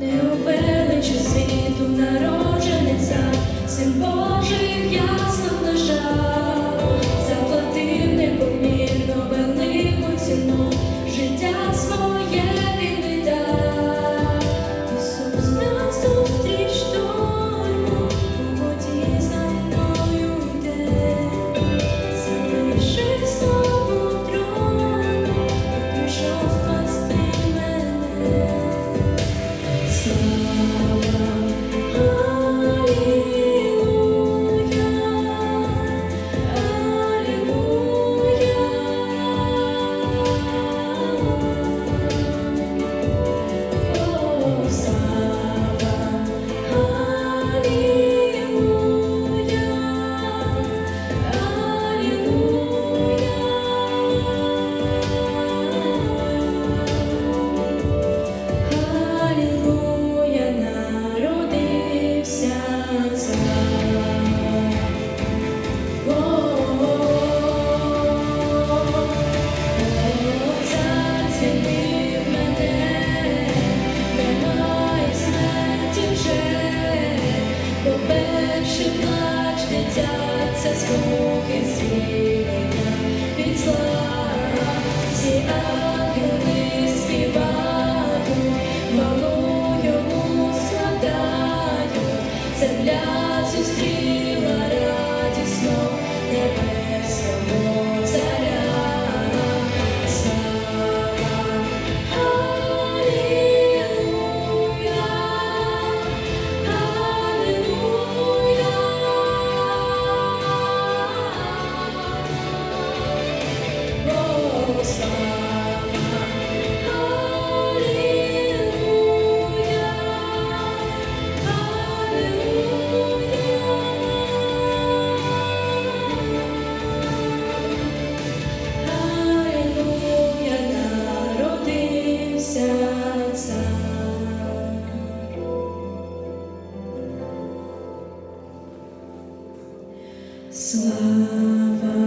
Не обеличу світу народжениця, син Божий я. Чи плач дитяться звуки звільнення від зла, всі ангели співають, хвалу йому складають, земля зустріла Slava.